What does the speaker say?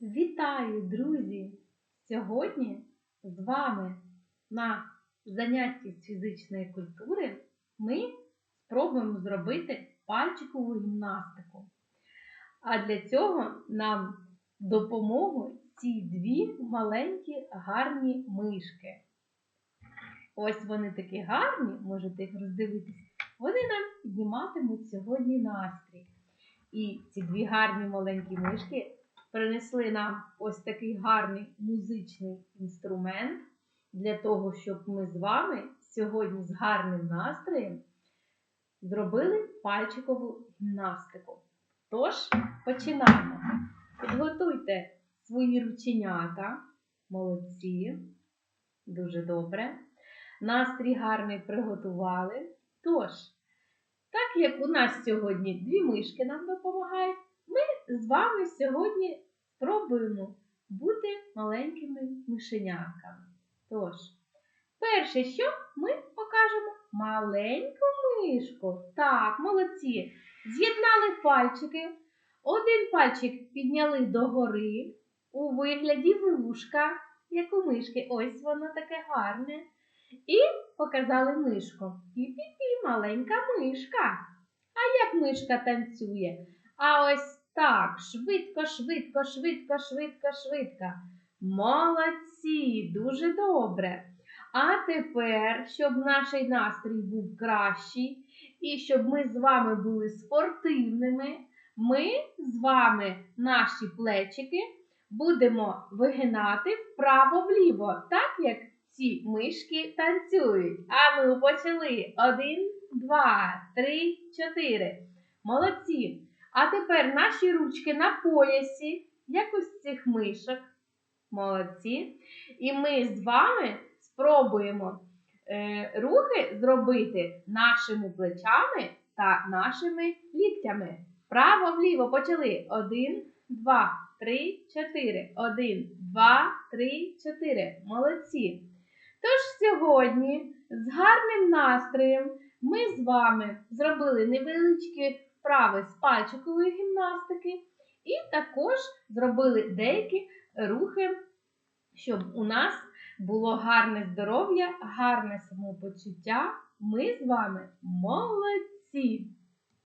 Вітаю, друзі! Сьогодні з вами на занятті з фізичної культури ми спробуємо зробити пальчикову гімнастику. А для цього нам допомогу ці дві маленькі гарні мишки. Ось вони такі гарні, можете їх роздивитись. Вони нам підніматимуть сьогодні настрій. І ці дві гарні маленькі мишки принесли нам ось такий гарний музичний інструмент для того, щоб ми з вами сьогодні з гарним настроєм зробили пальчикову гімнастику. Тож, починаємо. Підготуйте свої рученята. Молодці. Дуже добре. Настрій гарний приготували. Тож, так як у нас сьогодні дві мишки нам допомагають, ми з вами сьогодні спробуємо бути маленькими мишенятками. Тож, перше, що ми покажемо маленьку мишку. Так, молодці. З'єднали пальчики. Один пальчик підняли догори у вигляді вушка, як у мишки. Ось воно таке гарне. І показали мишку. Пі-пі-пі, маленька мишка. А як мишка танцює? А ось так, швидко, швидко, швидко, швидко, швидко. Молодці, дуже добре. А тепер, щоб наш настрій був кращий, і щоб ми з вами були спортивними, ми з вами наші плечики будемо вигинати вправо-вліво, так як ці мишки танцюють. А ну почали. Один, два, три, чотири. Молодці. А тепер наші ручки на поясі, як ось цих мишок. Молодці. І ми з вами спробуємо е, рухи зробити нашими плечами та нашими ліктями. Право-вліво почали. Один, два, три, чотири. Один, два, три, чотири. Молодці. Тож сьогодні з гарним настроєм ми з вами зробили невеличкі вправи з пальчикової гімнастики і також зробили деякі рухи, щоб у нас було гарне здоров'я, гарне самопочуття. Ми з вами молодці!